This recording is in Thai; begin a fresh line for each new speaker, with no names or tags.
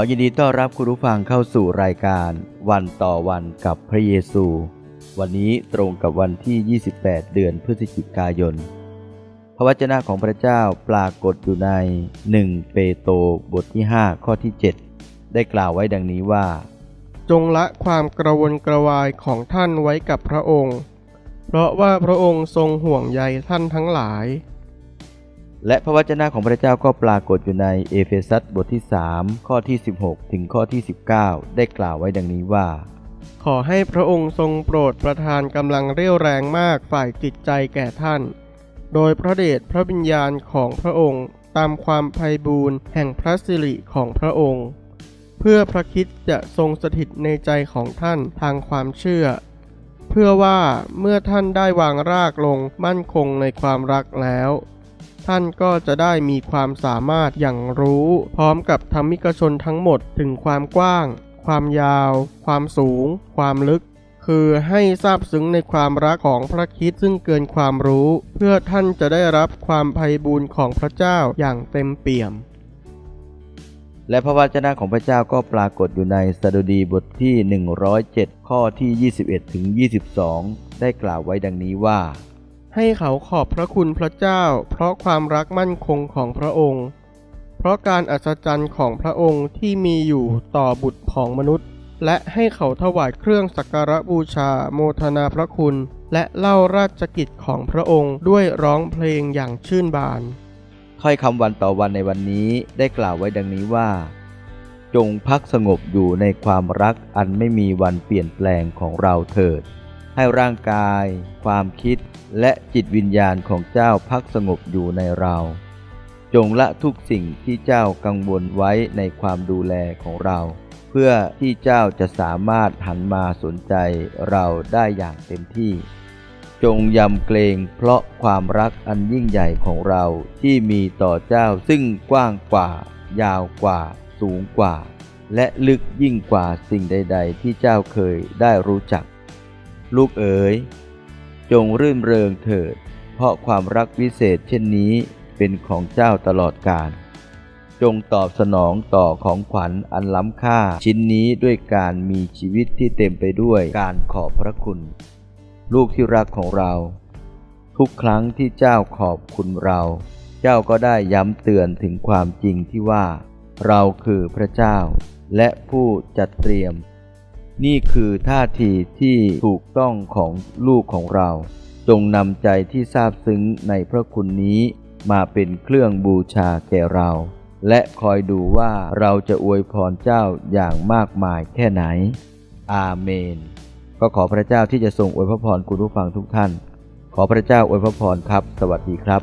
ขอยินดีต้อนรับคุณผู้ฟังเข้าสู่รายการวันต่อวันกับพระเยซู วันนี้ตรงกับวันที่ 28 เดือนพฤศจิกายน พระวจนะของพระเจ้าปรากฏอยู่ใน 1 เปโตรบทที่ 5 ข้อที่ 7 ได้กล่าวไว้ดังนี้ว่า
จงละความกระวนกระวายของท่านไว้กับพระองค์ เพราะว่าพระองค์ทรงห่วงใยท่านทั้งหลาย
และพระวจนะของพระเจ้าก็ปรากฏอยู่ในเอเฟซัสบทที่ 3 ข้อที่ 16 ถึงข้อที่ 19 ได้กล่าวไว้ดังนี้ว่า
ขอให้พระองค์ทรงโปรดประทานกำลังเรี่ยวแรงมากฝ่ายจิตใจแก่ท่าน โดยพระเดชพระวิญญาณของพระองค์ตามความไพบูรณ์แห่งพระสิริของพระองค์ เพื่อพระคิดจะทรงสถิตในใจของท่านทางความเชื่อ เพื่อว่าเมื่อท่านได้วางรากลงมั่นคงในความรักแล้ว ท่านก็จะได้มีความสามารถอย่างรู้ พร้อมกับธรรมิกชนทั้งหมดถึงความกว้าง ความยาว ความสูง ความลึก คือให้ทราบซึ้งในความรักของพระคิดซึ่งเกินความรู้ เพื่อท่านจะได้รับความไพบูรณ์ของพระเจ้าอย่างเต็มเปี่ยม
และพระวจนะของพระเจ้าก็ปรากฏอยู่ในสดุดีบทที่ 107 ข้อที่ 21ถึง22 ได้กล่าวไว้ดังนี้ว่า
ให้เขาขอบพระคุณพระเจ้า เพราะความรักมั่นคงของพระองค์ เพราะการอัศจรรย์ของพระองค์ที่มีอยู่ต่อบุตรของมนุษย์ และให้เขาถวายเครื่องสักการะบูชาโมทนาพระคุณ และเล่าราชกิจของพระองค์ด้วยร้องเพลงอย่างชื่นบาน
ถ้อยคำวันต่อวันในวันนี้ได้กล่าวไว้ดังนี้ว่า จงพักสงบอยู่ในความรักอันไม่มีวันเปลี่ยนแปลงของเราเถิด ให้ร่างกาย ความคิด และจิตวิญญาณของเจ้าพักสงบอยู่ในเรา จงละทุกสิ่งที่เจ้ากังวลไว้ในความดูแลของเรา เพื่อที่เจ้าจะสามารถหันมาสนใจเราได้อย่างเต็มที่ จงยำเกรงเพราะความรักอันยิ่งใหญ่ของเราที่มีต่อเจ้าซึ่งกว้างกว่า ยาวกว่า สูงกว่า และลึกยิ่งกว่าสิ่งใด ๆ ที่เจ้าเคยได้รู้จัก ลูกเอ๋ย จงรื่นเริงเถิด เพราะความรักวิเศษเช่นนี้เป็นของเจ้าตลอดกาล จงตอบสนองต่อของขวัญอันล้ำค่า ชิ้นนี้ด้วยการมีชีวิตที่เต็มไปด้วยการขอบพระคุณ ลูกที่รักของเรา ทุกครั้งที่เจ้าขอบคุณเรา เจ้าก็ได้ย้ำเตือนถึงความจริงที่ว่า เราคือพระเจ้า และผู้จัดเตรียม นี่คือท่าทีที่ถูกต้องของลูกของเรา จงนำใจที่ซาบซึ้งในพระคุณนี้มาเป็นเครื่องบูชาแก่เรา และคอยดูว่าเราจะอวยพรเจ้าอย่างมากมายแค่ไหน อาเมน ก็ขอพระเจ้าที่จะทรงอวยพระพรคุณผู้ฟังทุกท่าน ขอพระเจ้าอวยพระพรครับ สวัสดีครับ